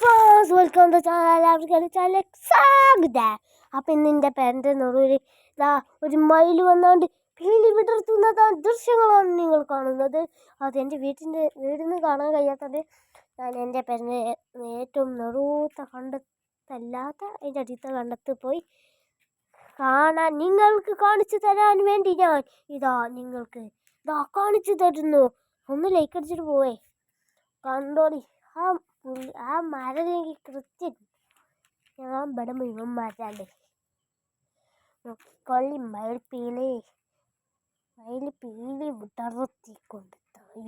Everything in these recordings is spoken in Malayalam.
ഫാസ് വെൽക്കം ടു ചാനൽ എല്ലാവർക്കും ചാനൽ സ്വാഗതം അപ്പം ഇന്ന് എന്റെ പേരന്റെ നെറൂര് ഇതാ ഒരു മയിൽ വന്നുകൊണ്ട് കിളി വിടർത്തുന്ന ദൃശ്യങ്ങളാണ് നിങ്ങൾ കാണുന്നത്. അത് എന്റെ വീട്ടിന്റെ വീടിൽ നിന്ന് കാണാൻ കഴിയാത്തത് ഞാൻ എന്റെ പേരന്റെ ഏറ്റവും നെറൂത്ത കണ്ടത്തല്ലാത്ത അതിന്റെ അടുത്ത കണ്ടത്ത് പോയി കാണാൻ നിങ്ങൾക്ക് കാണിച്ചു തരാൻ വേണ്ടി ഞാൻ ഇതാ നിങ്ങൾക്ക് ഇതാ കാണിച്ചു തരുന്നു. ഒന്ന് ലൈക്ക് അടിച്ചിട്ട് പോവേ. കണ്ടോളി ആ പുള്ളി ആ മരം കൃത്യം ഞാൻ ഇവിടെ മുഴുവൻ മരാണ്ട് നോക്കിക്കൊള്ളി മയിൽ പീലി മയിൽ പീലി വിടർത്തിക്കൊണ്ട്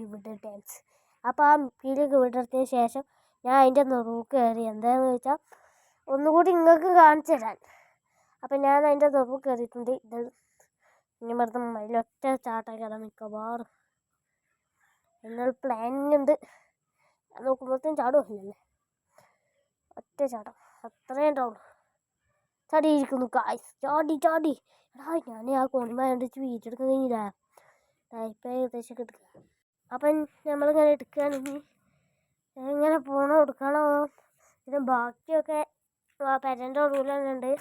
ഇവിടെ ഡാൻസ് അപ്പോൾ ആ പീലിയൊക്കെ വിടർത്തിയ ശേഷം ഞാൻ അതിന്റെ നെറുവ് കയറി. എന്താണെന്ന് വെച്ചാൽ ഒന്നുകൂടി നിങ്ങൾക്ക് കാണിച്ചു തരാൻ. അപ്പം ഞാൻ അതിന്റെ നെറുവ് കയറിയിട്ടുണ്ട്. ഇത് ഇനി വെറുതെ മയിലൊറ്റ ചാട്ടം മിക്കവാറും. എന്നൊരു പ്ലാനിങ് ഉണ്ട് ഞാൻ നോക്കുമ്പോഴത്തേനും ചാടുമല്ലേ ഒറ്റ ചാട്ടം. അത്രയും ഉണ്ടാവുള്ളൂ ചാടിയിരിക്കുന്നു കായ്സ് ചാടി ചാടി. എടാ ഞാൻ ആ കോണിമ കണ്ടിച്ച് വീട്ടെടുക്കാൻ കഴിഞ്ഞില്ല? ഇപ്പം ഏകദേശം എടുക്കുക അപ്പം നമ്മളിങ്ങനെ എടുക്കുകയാണെങ്കിൽ എങ്ങനെ പോകണോ എടുക്കണോ ഇത് ബാക്കിയൊക്കെ പെരന്റെ റൂലുണ്ട്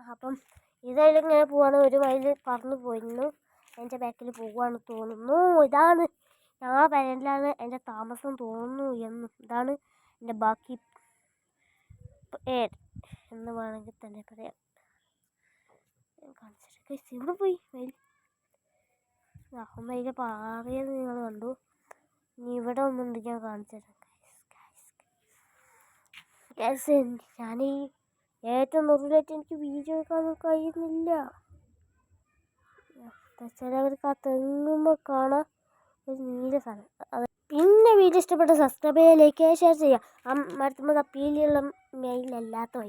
അപ്പം ഇതതിലിങ്ങനെ പോവാണ്. ഒരു മൈൽ പറന്ന് പോയിരുന്നു എന്റെ ബാക്കിൽ പോവാണ് തോന്നുന്നു. ഇതാണ്. ഞങ്ങളെ പെരയിലാണ് എന്റെ താമസം തോന്നുന്നു എന്ന്. ഇതാണ് എന്റെ ബാക്കി എന്ന് വേണമെങ്കിൽ തന്നെ പറയാം. കാണിച്ചിട്ട് ഇവിടെ പോയി? മയിൽ മയിലെ പാറിയത് നിങ്ങൾ കണ്ടു. ഇനി ഇവിടെ ഒന്നുണ്ട് ഞാൻ കാണിച്ചു തരാം. ഗൈസ് ഞാൻ ഈ ഏറ്റവും നുറുലായിട്ട് എനിക്ക് വീഡിയോ എടുക്കാൻ കഴിയുന്നില്ല. വെച്ചാൽ അവർക്ക് ആ തെങ്ങുമ്പോൾ കാണാം സാധനം പിന്നെ വീഡിയോ ഇഷ്ടപ്പെട്ട സബ്സ്ക്രൈബ് ചെയ്യുക ലൈക്ക് ചെയ്യുക ഷെയർ ചെയ്യുക. ആ മരത്തുമ്പോൾ പീലിയുള്ള മെയിലല്ലാത്ത വഴി.